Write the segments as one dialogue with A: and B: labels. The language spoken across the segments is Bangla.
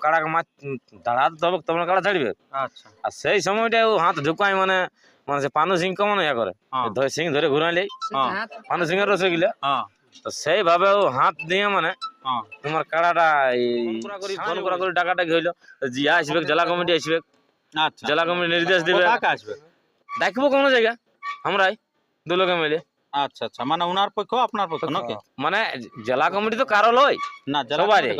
A: কাড়া মাছ দাঁড়াতে তবে তোমার কাড়া ছাড়বে।
B: আচ্ছা।
A: আর সেই সময়টা ও হাত ঢুকায় মানে মানে সে পানু সিং কেমন ইয়া করে।
B: হ্যাঁ।
A: ধরে সিং ধরে ঘুরাইলে
B: হ্যাঁ।
A: পানু সিং এর রসে গিলা
B: হ্যাঁ।
A: তো সেইভাবে ও হাত দিয়ে মানে
B: হ্যাঁ।
A: তোমার কাড়াটা ফোন করা করে টাকাটা কি হইল? জিয়া আসবে জেলা কমিটি আসবে।
B: আচ্ছা।
A: জেলা কমিটি নির্দেশ দিবে।
B: আসবে।
A: ডাকবো কোন জায়গা। আমরাই। দু লোকে মিলে।
B: আচ্ছা আচ্ছা। মানে ওনার পক্ষ আপনার পক্ষ নাকি?
A: মানে জেলা কমিটি তো কারও লয়
B: না।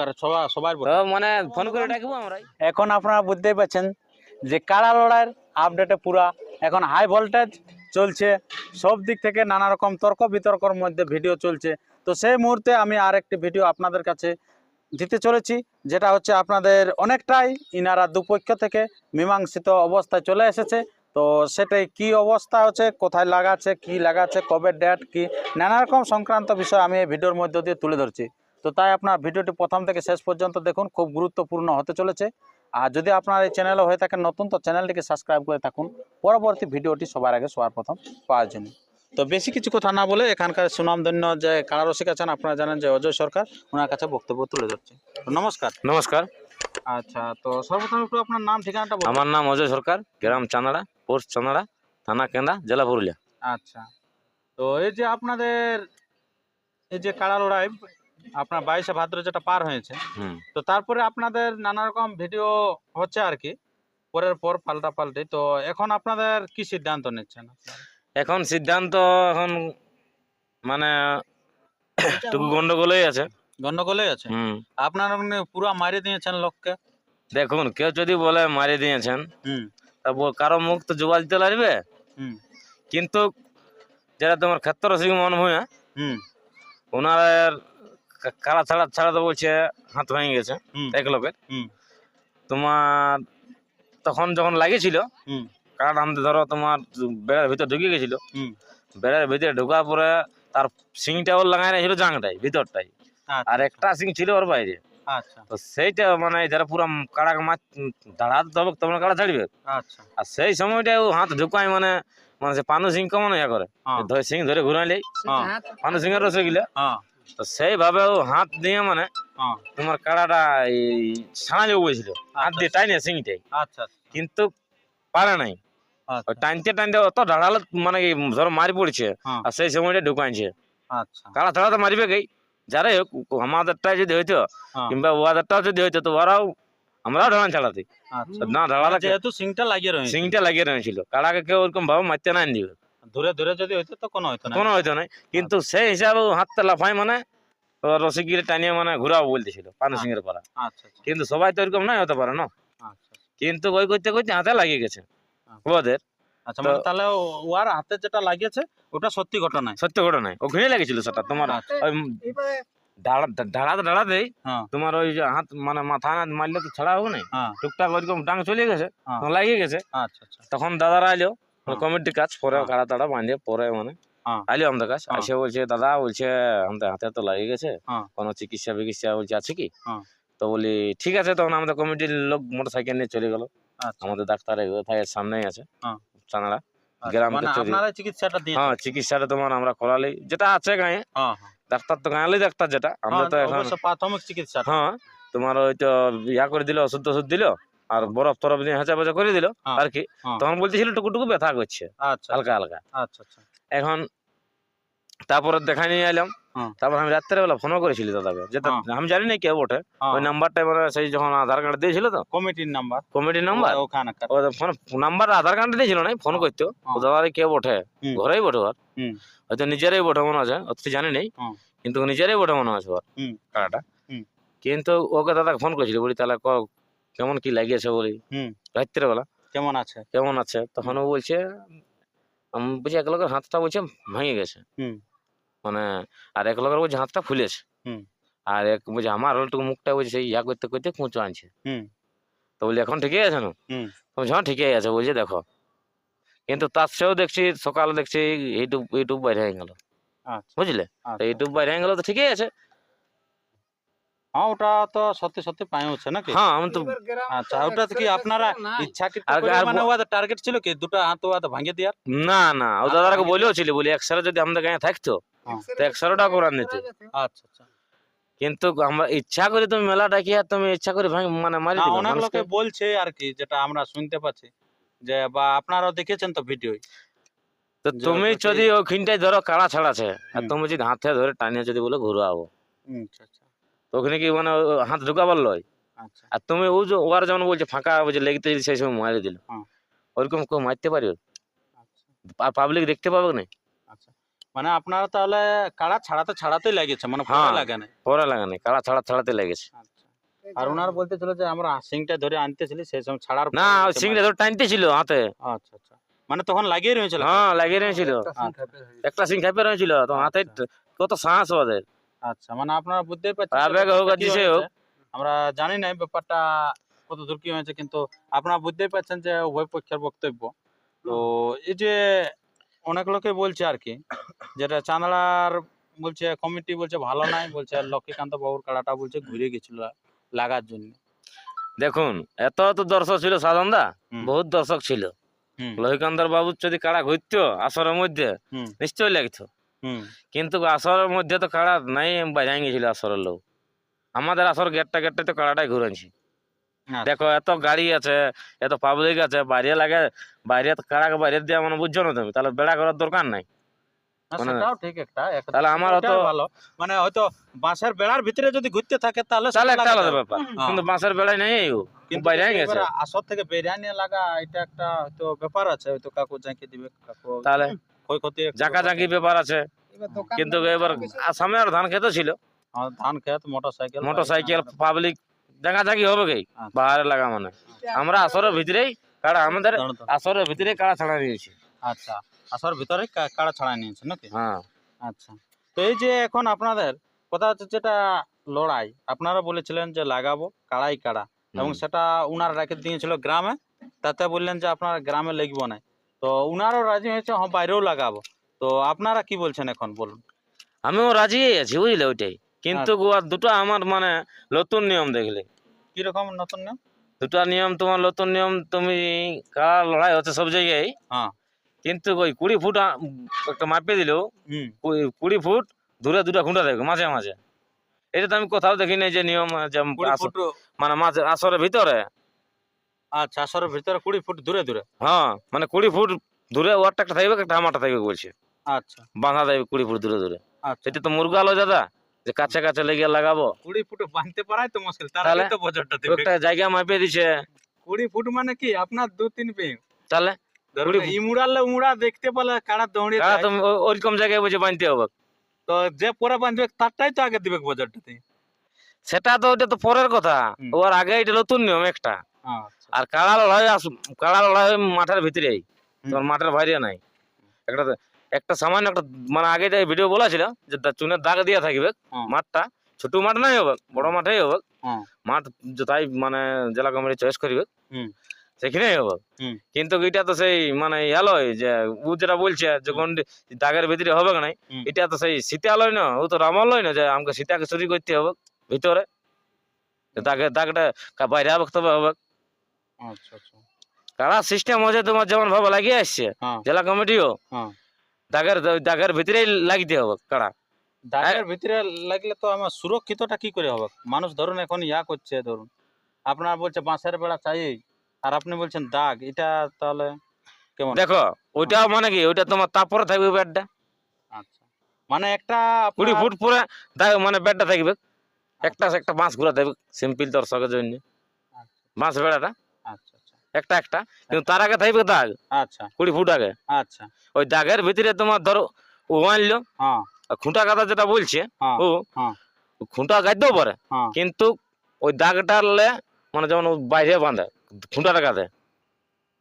B: করে, সবার
A: তো মানে ফোন করে ডাকবো আমরাই
B: এখন আপনারা বুঝতেই পারছেন যে কাড়া লড়াইয়ের আপডেটে পুরা। এখন হাই ভোল্টেজ চলছে। সব দিক থেকে নানা রকম তর্ক বিতর্কর মধ্যে ভিডিও চলছে। তো সেই মুহূর্তে আমি আরেকটি ভিডিও আপনাদের কাছে দিতে চলেছি যেটা হচ্ছে আপনাদের অনেকটাই ইনারা দুপক্ষ থেকে মীমাংসিত অবস্থায় চলে এসেছে। তো সেটাই কি অবস্থা হচ্ছে কোথায় লাগাচ্ছে কি লাগাচ্ছে কবে ডেট কি? নানা রকম সংক্রান্ত বিষয় আমি এই ভিডিওর মধ্য দিয়ে তুলে ধরছি। তো তাই আপনার ভিডিওটি প্রথম থেকে শেষ পর্যন্ত দেখুন খুব গুরুত্বপূর্ণ হতে চলেছে। আর যদি আপনার এই চ্যানেলে হয়ে থাকেন নতুন তো চ্যানেলটিকে সাবস্ক্রাইব করে থাকুন। পরবর্তী ভিডিওটি সবার আগে সবার প্রথম পাওয়ার জন্য। তো বেশি কিছু কথা না বলে এখানকার সুনামধন্য যে কারারসিক আছেন আপনারা জানেন যে অজয় সরকার ওনার কাছে বক্তব্য তুলে ধরছে। তো নমস্কার।
A: নমস্কার।
B: আচ্ছা তো সর্বপ্রথম একটু আপনার নাম ঠিকানাটা
A: আমার নাম অজয় সরকার গ্রাম চানাড়া। পোস্ট চানাড়া থানা কেন্দা জেলা পুরুলিয়া।
B: আচ্ছা। তো এই যে আপনাদের এই যে কাড়া লড়াই আপনার বাইশে ভাদ্র যেটা পার হয়েছে তো তারপরে আপনাদের নানা রকম ভিডিও হচ্ছে আর কি পরের পর পাল্টা পাল্টে তো এখন আপনাদের কি সিদ্ধান্ত নিচ্ছেন
A: এখন সিদ্ধান্ত এখন মানে টুকু গন্ডগোলই আছে।
B: গন্ডগোলে আছে?
A: হুম।
B: আপনারা মানে পুরো মারি দিয়েছেন লোককে?
A: দেখুন কেউ যদি বলে মারি দিয়েছেন
B: হুম।
A: তারপর কারও মুখ তো জোগাল দিতে লাগবে।
B: হুম।
A: কিন্তু যারা তোমার ক্ষেত্র সিং মন ভূঁয়া
B: হুম।
A: ওনার কা- কাড়া ছাড়া ছাড়া তো বলছে হাত ভেঙে গেছে এক লোকের। তোমার তখন যখন লাগিয়েছিল
B: হুম।
A: কাড়া টানতে ধরো তোমার বেড়ার ভিতর ঢুকে গেছিল। বেড়ার ভিতরে ঢোকার পরে তার সিংটা ওর লাগাই রেখেছিল জাংটাই ভিতরটাই।
B: আচ্ছা।
A: আর একটা সিং ছিল ওর বাইরে। তো সেইটা মানে যারা পুরো কাড়া মাছ দাঁড়াতে তবে তোমার কাড়া ছাড়বে।
B: আচ্ছা।
A: আর সেই সময়টা হাত ঢুকায় মানে মানে সে পানু সিং কেমন ইয়া করে।
B: হ্যাঁ।
A: ধরে সিং ধরে ঘুরাইলে।
B: হ্যাঁ।
A: পানু সিং এর রসে গিলা।
B: হ্যাঁ।
A: তো সেইভাবে ও হাত দিয়ে মানে তোমার কাড়াটা ছাড়ালে বলছিল হাত দিয়ে টাইনে সিংটাই।
B: আচ্ছা
A: কিন্তু পারে নাই।
B: আচ্ছা।
A: টানতে টানতে অত ঢাড়ালে মানে ধরো মারি পড়ছে। আর সেই সময়টা ঢুকাইছে।
B: আচ্ছা।
A: কাড়া ছাড়া তো মারিবে গই যারাই হোক আমাদেরটাই যদি হইতো
B: হ্যাঁ।
A: কিংবা ওয়াদেরটাও যদি হইতো তো ওরাও আমরাও ঢালান ছাড়াতে
B: আচ্ছা।
A: না ঢালালে
B: যেহেতু সিংটা লাগিয়ে রয়েছে।
A: সিংটা লাগিয়ে রয়েছিল। কাড়াকে কেউ ওরকম ভাবে মারতে না দিবে।
B: ধরে ধরে যদি হইতো তো কোনো হইতো না
A: কোনো হইতো নাই। কিন্তু সেই হিসাবে হাতটা লাফাই মানে ও রসি গিরে টানিয়ে মানে ঘুরাও বলতেছিল পানু সিং এর পাড়া।
B: আচ্ছা আচ্ছা।
A: কিন্তু সবাই তো এরকম নাই হতে পারে না?
B: আচ্ছা
A: কিন্তু ওই করতে করতে হাতে লাগিয়ে গেছে। ওদের
B: আচ্ছা মানে তাহলে ও- ওর হাতে যেটা লাগিয়েছে ওটা সত্যি ঘটনা
A: সত্য ঘটনা ওখানে লেগেছিল সেটা তোমার
B: আচ্ছা।
A: ওই দাঁড়াতে দাঁড়াতেই
B: হ্যাঁ।
A: তোমার ওই যে হাত মানে মাথা না মারলে তো ছাড়া হবে না।
B: হ্যাঁ।
A: টুকটাক ওইরকম ডাং চলে গেছে
B: হ্যাঁ।
A: তখন লাগিয়ে গেছে।
B: আচ্ছা আচ্ছা।
A: তখন দাদারা আইলো। কমিটির কাজ পরে। কাড়া তাড়া বাঁধে পরে মানে। আইলো আমাদের কাছে।
B: হ্যাঁ।
A: এসে বলছে দাদা বলছে আমাদের হাতে তো লাগিয়ে গেছে। কোনো চিকিৎসা বিকিৎসা বলছে আছে কি। তো বলি ঠিক আছে। তখন আমাদের কমিটির লোক মোটর সাইকেল নিয়ে চলে গেল। আমাদের ডাক্তার সামনেই আছে।
B: হ্যাঁ। আচ্ছা,
A: গ্রাম
B: মানে চিকিৎসাটা
A: হ্যাঁ চিকিৎসাটা তোমার আমরা করালি যেটা আছে গায়ে
B: হ্যাঁ হ্যাঁ।
A: ডাক্তার তো গাঁয়ালি ডাক্তার যেটা। আমরা তো এখন
B: প্রাথমিক চিকিৎসা।
A: হ্যাঁ তোমার ওই তো ইয়া করে দিল ওষুধ টষুধ দিল আর বরফ টরফ দিয়ে হাঁচা বেচা করে দিল। আর কি। তখন বলতেছিল টুকু টুকু ব্যথা করছে।
B: আচ্ছা।
A: হালকা হালকা।
B: আচ্ছা আচ্ছা।
A: এখন তারপরে দেখা নিয়ে এলাম।
B: হ্যাঁ।
A: তারপর আমি রাত্রে বেলা ফোনও করেছিলি দাদাকে যেটা
B: হ্যাঁ।
A: আমি জানি না কে বটে।
B: হ্যাঁ,
A: ওই নাম্বারটা মানে সেই যখন আধার কার্ড দিয়েছিল তো।
B: কমিটির নাম্বার
A: কমিটির নাম্বার
B: ওখানে
A: ফোন নাম্বার আধার কার্ড দিয়েছিল না ফোন করতো। দাদারে কে বটে? ঘরেই বটে ওর। হয়তো নিজেরাই বটে মনে আছে অত তো জানি নেই। কিন্তু নিজেরাই বটে মনে আছে ওর।
B: হুম।
A: কিন্তু ওকে দাদা ফোন করেছিল বলি তাহলে কেমন কি লাগিয়েছে বলি?
B: হুম।
A: রাত্রে বেলা
B: কেমন আছে?
A: কেমন আছে? তখন ও বলছে আমি বলছি এক লোকের হাতটা বলছে ভেঙে গেছে। মানে আর এক লোকের বলছে হাতটা ফুলেছে। আর এক বলছে আমার ওলটুকু মুখটা বলছে সেই ইয়া করতে করতে কুঁচো আনছে।
B: হুম।
A: তো বলি এখন ঠিকই আছে না? বলছি, হ্যাঁ ঠিকই আছে। বলছে দেখো। কিন্তু তার সেও দেখছি সকালে দেখছি ইউটিউব ইউটিউব বাইরে হয়ে গেল।
B: আচ্ছা।
A: বুঝলে?
B: আচ্ছা।
A: ইউটিউব বাইরে হয়ে গেল তো ঠিকই আছে।
B: হ্যাঁ ওটা তো সত্যি সত্যি পাই হচ্ছে নাকি
A: হ্যাঁ আমি তো
B: আচ্ছা ওটা কি আপনারা ইচ্ছা কি
A: আর- আর
B: মানে
A: ব-
B: টার্গেট ছিল কি দুটো হাত ওদের ভাঙিয়ে দেওয়ার
A: না না ও দাদাকে বলেও ছিল বলি একসারে যদি আমাদের গায়ে থাকতো
B: হ্যাঁ।
A: তো একসারোটা করার নিতে
B: আচ্ছা আচ্ছা
A: কিন্তু আমরা ইচ্ছা করে তুমি মেলা ডাকি আর তুমি ইচ্ছা করে ভাঙ মানে মারি
B: অনেক লোকে বলছে আর কি যেটা আমরা শুনতে পাচ্ছি যে বা আপনারাও দেখেছেন তো ভিডিও
A: তো তুমি যদি ওখানটায় ধরো কাড়া ছাড়াছে আর তুমি যদি হাতে ধরে টানিয়ে যদি বলে ঘুরাবো
B: আচ্ছা
A: তো ওখানে কি মানে হাত ঢুকাবার লয়?
B: আচ্ছা।
A: আর তুমি ও যে ওর যেমন বলছে ফাঁকা যে লেগতে যদি সেই সময় মারি দিল।
B: হ্যাঁ।
A: ওরকম কেউ মারতে
B: আচ্ছা।
A: আর পাবলিক দেখতে পাবে না?
B: আচ্ছা। মানে আপনারা তাহলে কাড়া ছাড়াতে ছাড়াতেই লাগিয়েছে মানে পরে
A: হ্যাঁ।
B: লাগে না?
A: পরে লাগে না। কাড়া ছাড়া ছাড়াতে লেগেছে?
B: আচ্ছা। আর ওনার বলতেছিল যে আমরা সিংটা ধরে আনতেছিলি সেই সময় ছাড়ার
A: না
B: পরে
A: সিংটা ধরে টানতে ছিল হাতে।
B: আচ্ছা আচ্ছা। মানে তখন লাগিয়ে রয়েছিল?
A: হ্যাঁ লাগিয়ে
B: আচ্ছা
A: একটা সিং খাইপে রয়েছিল তো হাতে কত সাহস ওদের।
B: আচ্ছা মানে আপনারা বুঝতেই পারছেন
A: আবেগ হোক আর। হোক।
B: আমরা জানি না ব্যাপারটা কত দূর কি হয়েছে কিন্তু আপনারা বুঝতেই পারছেন যে উভয় পক্ষের বক্তব্য তো এই যে অনেক লোকে বলছে আর কি যেটা চাঁদড়ার বলছে কমিটি বলছে ভালো নাই বলছে লক্ষ্মীকান্ত বাবুর কাড়াটা বলছে ঘুরে গেছিল লাগার জন্য
A: দেখুন এত তো দর্শক ছিল সাধনদা। বহুত দর্শক ছিল লোহিকান্তর বাবুর যদি কাড়া ঘুরতো আসরের মধ্যে নিশ্চয়ই লাগতো কিন্তু আসরের মধ্যে তো কাড়া নাই বাজাই গেছিল আসরের লোক। আমাদের আসর গেটটা গেটটা তো কাড়াটাই ঘুরেছি
B: আচ্ছা,
A: দেখো এত গাড়ি আছে এত পাবলিক আছে বাইরে লাগে বাইরে কাড়াকে বাইরে দিয়ে মানে বুঝছ না তুমি? তাহলে বেড়া করার দরকার নাই। মানে- তাহলে আমার
B: মানে হয়তো বাঁশের বেড়ার ভিতরে যদি ঘুরতে থাকে তাহলে
A: তাহলে একটা আলাদা ব্যাপার। কিন্তু বাঁশের বেড়াই নেই
B: কিন্তু
A: বাইরে গেছে।
B: আসর থেকে বেরিয়ে লাগা এটা একটা হয়তো ব্যাপার আছে হয়তো কাকু জাঁকি দিবে কাকু
A: তাহলে
B: ক্ষয়ক্ষতি একটা
A: জাকা
B: ব্যাপার আছে।
A: ব্যাপার আছে কিন্তু এবার সামনে আর ধান খেতে ছিল।
B: ধান খেত motorcycle
A: motorcycle public জাগা জাগি হবে কি?
B: আচ্ছা।
A: বাইরে লাগা মানে। আমরা আসরের ভিতরেই কাড়া আমাদের আসরের ভিতরে কাড়া ছাড়া দিয়েছি
B: আচ্ছা। আসর ভিতরে কাড়া ছাড়াই নিয়েছে নাকি?
A: হ্যাঁ।
B: আচ্ছা। তো এই যে এখন আপনাদের কথা হচ্ছে যেটা লড়াই আপনারা বলেছিলেন যে লাগাবো কাড়াই কাড়া এবং সেটা উনার রেখে দিয়েছিল গ্রামে তাতে বললেন যে আপনারা গ্রামে লিখব না। তো উনারও রাজি হয়েছে হ্যাঁ বাইরেও লাগাবো। তো আপনারা কি বলছেন এখন বলুন।
A: আমিও রাজি আছি বুঝলে ওইটাই। কিন্তু
B: আচ্ছা।
A: গোয়া দুটো আমার মানে নতুন নিয়ম দেখলে।
B: কীরকম নতুন নিয়ম?
A: দুটো নিয়ম তোমার নতুন নিয়ম তুমি কার লড়াই হচ্ছে সব জায়গায়।
B: হ্যাঁ।
A: কিন্তু ওই কুড়ি ফুট একটা মাপিয়ে দিল কুড়ি ফুট দূরে দুটা খুঁটা থাকবে মাঝে মাঝে। এটা তো আমি কোথাও দেখি নাই যে নিয়ম মানে মাঝে আসরের ভিতরে।
B: আচ্ছা আসরের ভিতরে কুড়ি ফুট দূরে দূরে?
A: হ্যাঁ মানে কুড়ি ফুট দূরে ওয়ারটা একটা থাকবে একটা আমারটা থাকবে বলছে।
B: আচ্ছা।
A: বাঁধা থাকবে কুড়ি ফুট দূরে দূরে।
B: আচ্ছা।
A: সেটা তো মুরগা আলো দাদা যে কাছে কাছে লেগে লাগাবো।
B: কুড়ি ফুট বাঁধতে পারাই তো মুশকিল
A: তাহলে?
B: তো দেবে।
A: একটা জায়গা মাপিয়ে দিছে।
B: কুড়ি ফুট মানে কি? আপনার দু তিন পেয়ে
A: তাহলে।
B: ইমুড়ালে উমুড়া দেখতে পেলে কারা যায়।
A: তুমি ওইরকম জায়গায় বুঝে বাঁধতে হবে।
B: তো যে পরে বাঁধবে তারটাই তো আগে দিবে বছরটাতে
A: সেটা তো ওইটা তো পরের কথা। ওর আগে এটা নতুন নিয়ম একটা।
B: আচ্ছা।
A: আর কাড়া লড়াই আস- কাড়া লড়াই মাঠের ভিতরেই
B: হুম।
A: তোমার মাঠের বাইরে নাই। একটা একটা সামান্য একটা মানে আগে যে ভিডিও বলেছিল যে চুনের দাগ দিয়ে থাকবে মাঠটা ছোট মাঠ নাই হবে বড় মাঠেই হবে। মাঠ তাই মানে জেলা কমিটি চয়েস করবে সেখানেই হবে। কিন্তু এটা তো সেই মানে ইয়ালয় যে ও যেটা বলছে যখন দাগের ভিতরে হবে না এটা তো সেই সীতালয় না ও তো রামালয় না যে আমাকে সীতাকে চুরি করতে হবে ভিতরে। দাগে দাগটা বাইরে হবে তবে হবে।
B: আচ্ছা আচ্ছা।
A: কারা সিস্টেম হচ্ছে তোমার যেমন ভাবে লাগিয়ে আসছে
B: হ্যাঁ।
A: জেলা কমিটিও।
B: হ্যাঁ।
A: দাগের দাগের ভিতরেই লাগিতে হবে কারা।
B: দাগের ভিতরে লাগলে তো আমার সুরক্ষিতটা কি করে হবে? মানুষ ধরুন এখন ইয়া করছে ধরুন। আপনার বলছে বাঁশের বেড়া চাই আর আপনি বলছেন দাগ এটা তাহলে কেমন?
A: দেখো ওইটা মানে কি? ওইটা তোমার তারপরে থাকবে বেডটা।
B: আচ্ছা। মানে একটা
A: কুড়ি ফুট পরে দাগ মানে বেডটা থাকবে। একটা একটা বাঁশ ঘুরা থাকবে সিম্পল দর্শকের জন্য।
B: আচ্ছা।
A: বাঁশ বেড়াটা। একটা একটা। কিন্তু তার আগে থাকবে দাগ।
B: আচ্ছা।
A: কুড়ি ফুট আগে।
B: আচ্ছা।
A: ওই দাগের ভিতরে তোমার ধরো ও আনলো।
B: হ্যাঁ।
A: খুঁটা কাটা যেটা বলছে
B: হ্যাঁ
A: ও
B: হ্যাঁ।
A: খুঁটা গাইতেও পারে। কিন্তু ওই দাগটা মানে যেমন বাইরে বাঁধে খুঁটাটা কাঁধে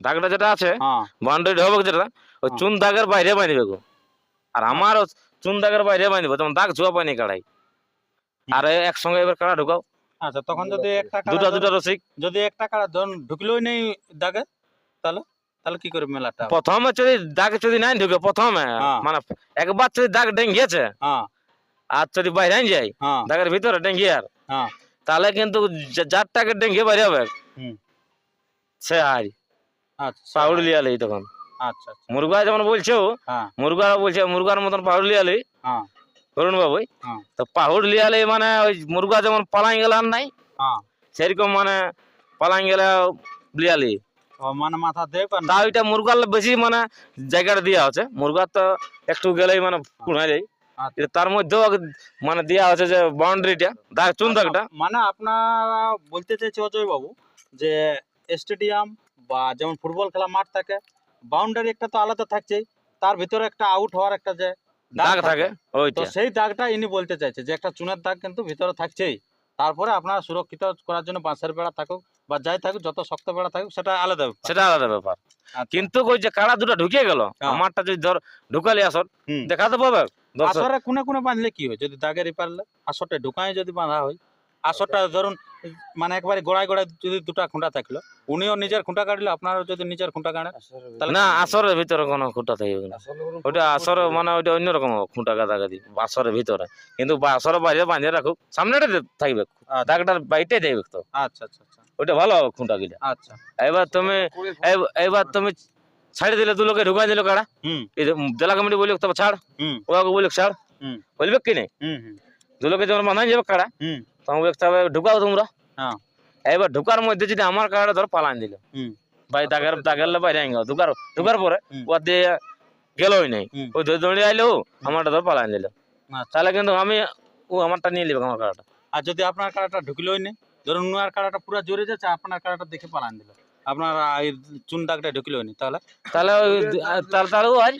A: দাগটা যেটা আছে বাউন্ডারি হবে যেটা ওই। চুন দাগের বাইরে বাঁধবে গো। আর আমারও চুন দাগের বাইরে বাঁধবে যেমন দাগ ছোঁয়া পায়নি কাড়াই। আর একসঙ্গে এবার কাড়া ঢুকাও।
B: আচ্ছা তখন যদি একটা কাড়া
A: দুটা দুটা রসিক।
B: যদি একটা কাড়া ধরুন ঢুকলোই নেই দাগে তাহলে? তাহলে কি করে মেলাটা?
A: প্রথমে যদি দাগ যদি নাই ঢুকে প্রথমে
B: হ্যাঁ।
A: মানে একবার যদি দাগ ডেঙ্গিয়েছে
B: হ্যাঁ।
A: আর যদি বাইরে যায়
B: হ্যাঁ।
A: দাগের ভিতরে ডেঙ্গিয়ে আর
B: হ্যাঁ।
A: তাহলে কিন্তু যার টাকে ডেঙ্গিয়ে বাইরে হবে
B: হুম।
A: সে হারি
B: আচ্ছা
A: পাউড়ি লিয়ালি তখন।
B: আচ্ছা আচ্ছা।
A: মুরগা যেমন বলছে ও, মুরগা বলছে মুরগার মতন পাউড়ি লিয়ালি করুন বাবু
B: হ্যাঁ।
A: তো পাহুড় লিয়ালে মানে ওই মুরগা যেমন পালাই গেল আর নাই
B: হ্যাঁ।
A: সেরকম মানে পালাই গেলে লিয়ালি।
B: মানে মাথা আর
A: তা ওইটা মুরগার বেশি মানে জায়গাটা দেওয়া আছে মুরগার তো একটু গেলেই মানে কুড়াই যায়
B: আচ্ছা।
A: তার মধ্যেও মানে দেওয়া আছে যে বাউন্ডারিটা দাগ চুন দাগটা
B: মানে আপনারা বলতে চাইছে অজয় বাবু যে স্টেডিয়াম বা যেমন ফুটবল খেলা মাঠ থাকে বাউন্ডারি একটা তো আলাদা থাকছেই তার ভিতরে একটা আউট হওয়ার একটা যে
A: দাগ থাকে?
B: তো সেই দাগটা ইনি বলতে চাইছে যে একটা চুনের দাগ কিন্তু ভিতরে থাকছেই। তারপরে আপনারা সুরক্ষিত করার জন্য বাঁশের বেড়া থাকুক বা যাই থাকুক যত শক্ত বেড়া থাকুক সেটা আলাদা।
A: সেটা আলাদা ব্যাপার।
B: আচ্ছা।
A: কিন্তু ওই যে কাড়া দুটো ঢুকে গেল
B: হ্যাঁ।
A: আমারটা যদি ধর ঢুকালি আসর
B: দেখা
A: দেখাতে পাবে।
B: আসরে কোনে কোনে বাঁধলে কি হয়? যদি দাগের পারলে আসরটা ঢুকায় যদি বাঁধা হয় আসরটা ধরুন মানে একবারে গোড়ায় গোড়ায় যদি দুটা খুঁটা থাকল উনিও নিজের খুঁটা কাটলে আপনারও যদি নিজের খুঁটা কাটেন তাহলে
A: না আসরের ভিতরে কোনো খুঁটা থাকবে না। ওটা আসর মানে ওইটা অন্যরকম খুঁটা গাদা গাদি আসরের ভিতরে। কিন্তু আসরের বাইরে বাঁধিয়ে রাখুক সামনেটা থাকবে।
B: আচ্ছা।
A: দাগটার বাইটাই থাকবে তো।
B: আচ্ছা আচ্ছা আচ্ছা।
A: ওইটা ভালো হবে খুঁটা গিলা
B: আচ্ছা।
A: এবার তুমি এব- এবার তুমি ছাড়ি দিলে দু লোকে ঢুকাই দিল কাড়া।
B: হুম।
A: এই যে জেলা কমিটি বলি তবে ছাড়।
B: হুম।
A: ওকে বলি ছাড়।
B: হুম।
A: বলবে কি নেই?
B: হুম হুম
A: দু যখন বাঁধাই যাবে কাড়া।
B: হুম।
A: তখন বলবে ঢুকাও তোমরা।
B: হ্যাঁ।
A: এবার ঢুকার মধ্যে যদি আমার কাড়াটা ধর পালান দিল। ভাই দাগের দাগের বাইরে আইন ঢুকার ঢুকার পরে
B: হুম।
A: ও দিয়ে গেলই নাই। ওই ধরে দৌড়ে আইলো আমারটা ধর পালান দিল।
B: আচ্ছা।
A: তাহলে কিন্তু আমি ও আমারটা নিয়ে নেবে আমার কাড়াটা।
B: আর যদি আপনার কাড়াটা ঢুকলোই নেই ধরুন উনার কাড়াটা পুরো জোরে যাচ্ছে আপনার কাড়াটা দেখে পালান দিল। আপনার চুন দাগটা ঢুকলোই নেই তাহলে?
A: তাহলে তাহলে তাহলে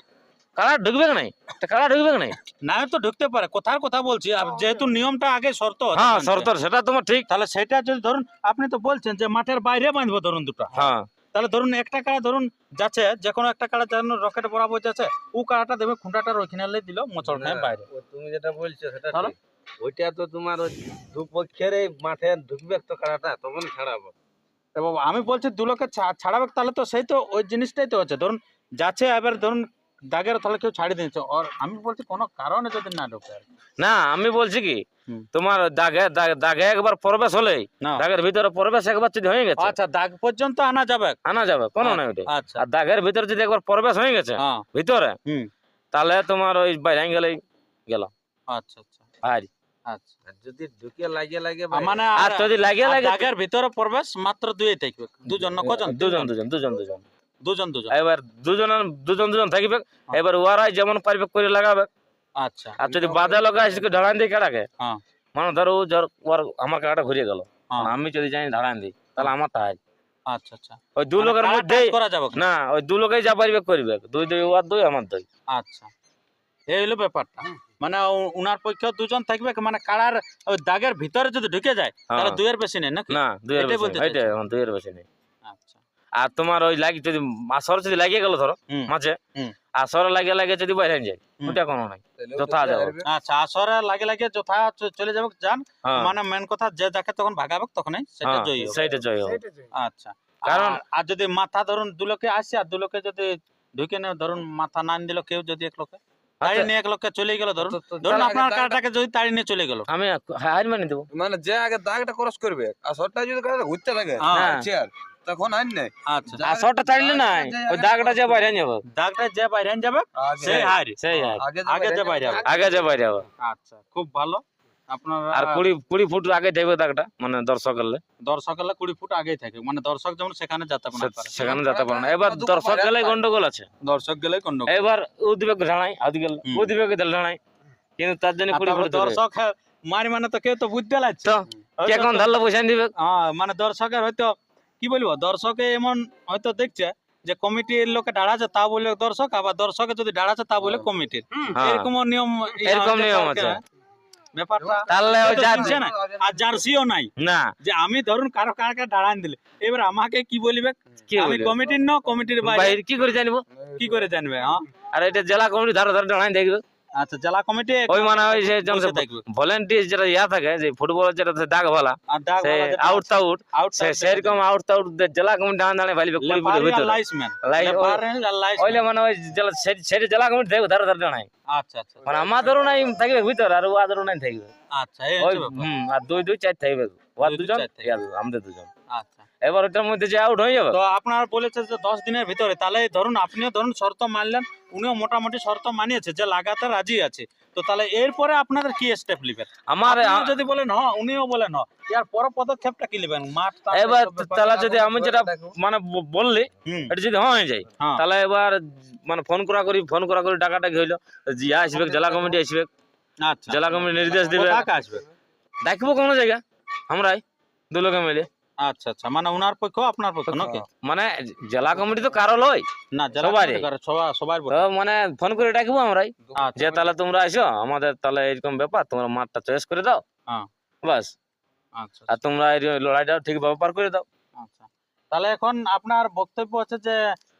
A: কাড়া ঢুকবে কি নাই? তা কাড়া ঢুকবে কি নাই?
B: না তো ঢুকতে পারে কথার কথা বলছি আর যেহেতু নিয়মটা আগে শর্ত
A: হ্যাঁ। শর্ত সেটা তোমার ঠিক।
B: তাহলে সেটা যদি ধরুন আপনি তো বলছেন যে মাঠের বাইরে বাঁধবো ধরুন দুটো।
A: হ্যাঁ।
B: তাহলে ধরুন একটা কাড়া ধরুন যাচ্ছে যে কোনো একটা কাড়া যেন রকেট বরাবর যাচ্ছে ও কাড়াটা দেবে খুঁটাটার ওইখানে লে দিল মোচড় খায় বাইরে।
C: ও তুমি যেটা বলছো সেটা
B: তাহলে?
C: ঠিক। ওইটা তো তোমার ওই দুপক্ষের এই মাঠে ঢুকবে তো খেলাটা তখন ছাড়াবো।
B: বাবা, আমি বলছি দু লোকে ছা- ছাড়াবে তাহলে তো সেই তো ওই জিনিসটাই তো হচ্ছে। ধরুন যাচ্ছে এবার ধরুন দাগের তাহলে কেউ আর আমি বলছি কোনো কারণে যদি না ঢোকে
A: না আমি বলছি কি তোমার দাগে দাগে একবার প্রবেশ হলেই
B: না।
A: দাগের ভিতরে প্রবেশ একবার যদি হয়ে গেছে।
B: আচ্ছা দাগ পর্যন্ত আনা যাবে।
A: আনা যাবে কোনো নাই ওটা
B: আচ্ছা।
A: আর দাগের ভিতরে যদি একবার প্রবেশ হয়ে গেছে
B: হ্যাঁ।
A: ভিতরে তাহলে তোমার ওই বাইরে গেলেই গেল।
B: আচ্ছা আচ্ছা।
A: আর?
B: আচ্ছা।
C: আর যদি লাগে লাগে
B: মানে
A: আর
B: আর
A: যদি লাগে লাগে
B: দাগের ভিতরে প্রবেশ মাত্র দুই থাকবে। দুজন না কজন?
A: দুজন দুজন দুজন দুজন।
B: দুজন দুজন।
A: এবার দুজন দুজন দুজন থাকবে। এবার ওরাই যেমন পারবে করে লাগাবে।
B: আচ্ছা।
A: আর যদি ঢাড়ান দিয়ে
B: হ্যাঁ।
A: মানে ধরো ওর আমার কাটা ঘুরিয়ে গেল।
B: হ্যাঁ।
A: আমি যদি জানি ঢাড়ান দিই তাহলে আমার তাই।
B: আচ্ছা আচ্ছা।
A: ওই দু
B: মানে
A: লোকের
B: কারা করা যাবে না?
A: না ওই দু লোকেই যা পারবে করবে। দুই দুই ওর দুই আমার দুই।
B: আচ্ছা। এই হলো ব্যাপারটা। মানে উনার পক্ষে দুজন থাকবে মানে কাড়ার ওই দাগের ভিতরে যদি ঢুকে যায় তাহলে
A: হ্যাঁ।
B: দুইয়ের বেশি নেই নাকি?
A: না দুইয়ের
B: এটাই
A: বেশি
B: বলতে
A: দুইয়ের বেশি নেই। আর তোমার ওই লাগি যদি আসর যদি লাগিয়ে গেল ধরো মাঝে। আসর লাগিয়ে লাগিয়ে যদি বাইরে যায় ওটা কোনো নাই যথা যাবে।
B: আচ্ছা আসরে লাগে লাগে যথা চলে যাবে যান।
A: হ্যাঁ।
B: মানে মেন কথা যে যাকে তখন ভাগাবে তখনই সেটা
A: হ্যাঁ,
B: জয়ী হবে।
A: সেইটা জয় হবে।
B: আচ্ছা।
A: কারণ-
B: আর- যদি মাথা ধরুন দু লোকে আসছে আর দু লোকে যদি ঢুকে নেয় ধরুন মাথা নান দিল কেউ যদি এক লোকে তাড়ি
A: আচ্ছা,
B: নিয়ে এক লোকে চলে গেল ধরুন। ধরুন আপনার কারটাকে যদি তাড়ি নিয়ে চলে গেল।
A: আমি হার মানে দেবো।
C: মানে যে আগে দাগটা ক্রস করবে আর শটটা যদি কারও ঘুরতে লাগে
B: হ্যাঁ।
C: চেয়ার তখন আইন নাই।
B: আচ্ছা।
A: তাড়লে নাই। ওই দাগটা যে বাইরে যাবে।
B: দাগটা যে বাইরে যাবে সেই হার।
A: সেই
C: আগে
B: যে বাইরে।
A: আগে যে বাইরে
B: আচ্ছা খুব ভালো। আপনার
A: আর কুড়ি কুড়ি ফুট আগে যাবে দাগটা মানে দর্শক গেলে
B: দর্শক হলে কুড়ি ফুট আগেই থাকে। মানে দর্শক যেমন সেখানে যেতে পারে
A: সেখানে যেতে পারে না। এবার দর্শক গেলে গন্ডগোল আছে।
B: দর্শক গেলে
A: এবার উদ্বেগ ঢালাই
B: হুম।
A: উদ্বেগ ঢালাই কিন্তু তার জন্য কুড়ি ফুট
B: দর্শক হ্যাঁ, মারি মানে তো কেউ তো বুঝতে লাগছে।
A: কে কোন
B: তো-
A: ধারলে দিবে
B: হ্যাঁ মানে দর্শকের হয়তো কি বলব? দর্শকে এমন হয়তো দেখছে যে কমিটির লোকে দাঁড়াচ্ছে তা বলে দর্শক আবার দর্শকে যদি দাঁড়াচ্ছে তা বলে কমিটির।
A: হ্যাঁ।
B: এরকম নিয়ম
A: এরকম নিয়ম আছে।
B: হ্যাঁ। আর জার্সিও নাই।
A: না।
B: যে আমি ধরুন কারও কারকে দাঁড়ান দিলে এবার আমাকে কি বলবে? আমি কমিটির ন কমিটির বাইরে।
A: বাইরে কি করে জানিব?
B: কি করে জানবে হ্যাঁ?
A: আর এটা জেলা কমিটি ধারে ধারে দেখবে।
B: আচ্ছা জেলা কমিটি
A: ওই মানে ওই যে ভলেন্টিয়ার যেটা ইয়া থাকে যে ফুটবলের যেটা দাগ ভালা। আউট আউট সেরকম আউট আউট জেলা কমিটি ভাইবে কুড়ি ফুটের ভিতরে। ওইলে মানে ওই জেলা জেলা কমিটি ধারে ধারে
B: আচ্ছা আচ্ছা।
A: মানে আমাদেরও নাই থাকবে ভিতরে আর ওদেরও নাই থাকবে।
B: আচ্ছা
A: ওই হুম আর দুই দুই চার থাকবে। ওর দুজন? আমাদের দুজন।
B: আচ্ছা।
A: এবার ওটার মধ্যে যে আউট হয়ে যাবে।
B: তো আপনার বলেছে যে দশ দিনের ভিতরে তাহলে ধরুন আপনিও ধরুন শর্ত মানলেন উনিও মোটামুটি শর্ত মানিয়েছে যে লাগাতে রাজি আছে। তো তাহলে এরপরে আপনাদের কি স্টেপ নেবেন?
A: আমার
B: যদি বলেন হ উনিও বলেন হ এর পর পদক্ষেপটা কি নেবেন? মাঠ
A: এবার তাহলে যদি আমি যেটা মানে বললি এটা যদি হয়ে যায়
B: হ্যাঁ।
A: তাহলে এবার মানে ফোন করা করি ফোন করা করি ডাকাটা হইল। জিয়া আসবে জেলা কমিটি আসবে।
B: আচ্ছা
A: জেলা কমিটি নির্দেশ দিবে।
B: আসবে।
A: ডাকবো কোনো জায়গা আমরাই দুলোকে মিলে।
B: আচ্ছা আচ্ছা। মানে উনার পক্ষ আপনার পক্ষ নাকি?
A: মানে জেলা কমিটি তো কারও লয়
B: না সবাই সবার
A: মানে ফোন করে ডাকবো আমরাই।
B: আচ্ছা
A: যে তাহলে তোমরা আসো আমাদের তাহলে এরকম ব্যাপার তোমরা মাঠটা চয়েস করে দাও।
B: হ্যাঁ।
A: বাস
B: আচ্ছা
A: আর তোমরা এই লড়াইটা ঠিক পার করে দাও।
B: আচ্ছা। তাহলে এখন আপনার বক্তব্য আছে যে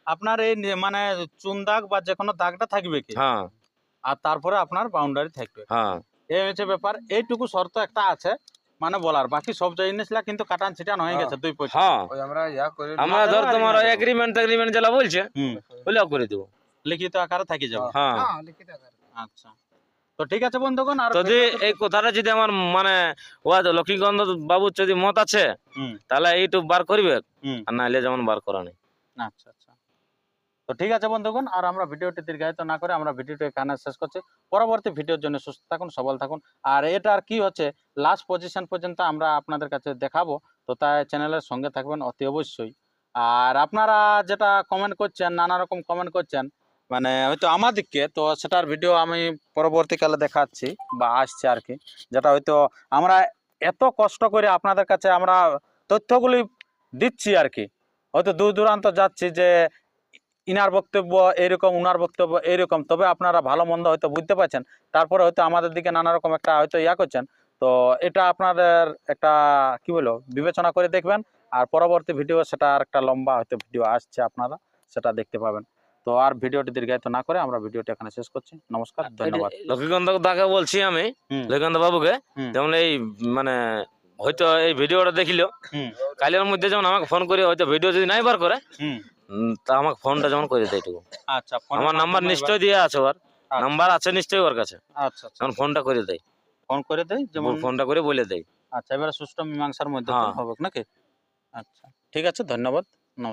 B: আপনার এই মানে চুন দাগ বা যে কোনো দাগটা থাকবে কি?
A: হ্যাঁ।
B: আর তারপরে আপনার বাউন্ডারি থাকবে।
A: হ্যাঁ।
B: এই হচ্ছে ব্যাপার। এইটুকু শর্ত একটা আছে। মানে বলার বাকি সব জিনিসগুলা কিন্তু কাটান ছিটান হয়ে গেছে দুই পয়সা।
A: হ্যাঁ।
C: আমরা ইয়া করে
A: আমরা ধর তোমার এগ্রিমেন্ট এগ্রিমেন্ট যেটা বলছে
B: হুম।
A: ওইটাও করে দেবো।
B: লিখিত আকারে থাকি যাবে।
A: হ্যাঁ।
B: আচ্ছা। তো ঠিক আছে বন্ধুগণ আর
A: যদি এই কথাটা যদি আমার মানে ও লক্ষ্মীকান্ত বাবু যদি মত আছে
B: হুম।
A: তাহলে ইউটিউব বার করবে আর নাইলে যেমন বার করা নেই।
B: আচ্ছা। তো ঠিক আছে বন্ধুগণ, আর আমরা ভিডিওটি দীর্ঘায়িত না করে আমরা ভিডিওটি এখানে শেষ করছি। পরবর্তী ভিডিওর জন্য সুস্থ থাকুন, সবল থাকুন। আর এটা আর কি হচ্ছে লাস্ট পজিশন পর্যন্ত আমরা আপনাদের কাছে দেখাবো, তো তাই চ্যানেলের সঙ্গে থাকবেন অতি অবশ্যই। আর আপনারা যেটা কমেন্ট করছেন, নানা রকম কমেন্ট করছেন মানে হয়তো আমাদিককে তো সেটার ভিডিও আমি পরবর্তীকালে দেখাচ্ছি বা আসছে আর কি। যেটা হয়তো আমরা এত কষ্ট করে আপনাদের কাছে আমরা তথ্যগুলি দিচ্ছি আর কি। হয়তো দূর দূরান্ত যাচ্ছি যে ইনার বক্তব্য এরকম উনার বক্তব্য এরকম। তবে আপনারা ভালো মন্দ হয়তো বুঝতে পারছেন। তারপরে হয়তো আমাদের দিকে নানা রকম একটা হয়তো ইয়া করছেন। তো এটা আপনাদের একটা কি বলব বিবেচনা করে দেখবেন। আর পরবর্তী ভিডিও সেটা আর একটা লম্বা হয়তো ভিডিও আসছে আপনারা সেটা দেখতে পাবেন। তো আর ভিডিওটি দীর্ঘায়িত না করে আমরা ভিডিওটি এখানে শেষ করছি। নমস্কার ধন্যবাদ।
A: লক্ষ্মীকান্ত দাকে বলছি আমি লক্ষ্মীকান্ত বাবুকে যেমন এই মানে হয়তো এই ভিডিওটা দেখিল। কালের মধ্যে যেমন আমাকে ফোন করে হয়তো ভিডিও যদি নাই বার করে তা আমাকে ফোনটা যেমন করে দেয় এটুকু
B: আচ্ছা
A: আমার নাম্বার নিশ্চয় দিয়ে আছে ওর।
B: আচ্ছা।
A: নাম্বার আছে নিশ্চয়ই ওর কাছে।
B: আচ্ছা আচ্ছা।
A: যেমন ফোনটা করে দেয়
B: ফোন করে দেয় যেমন
A: ফোনটা করে বলে দেয়
B: আচ্ছা এবারে সুষ্ঠু মীমাংসার মধ্যে
A: হ্যাঁ।
B: হবে নাকি? আচ্ছা ঠিক আছে ধন্যবাদ।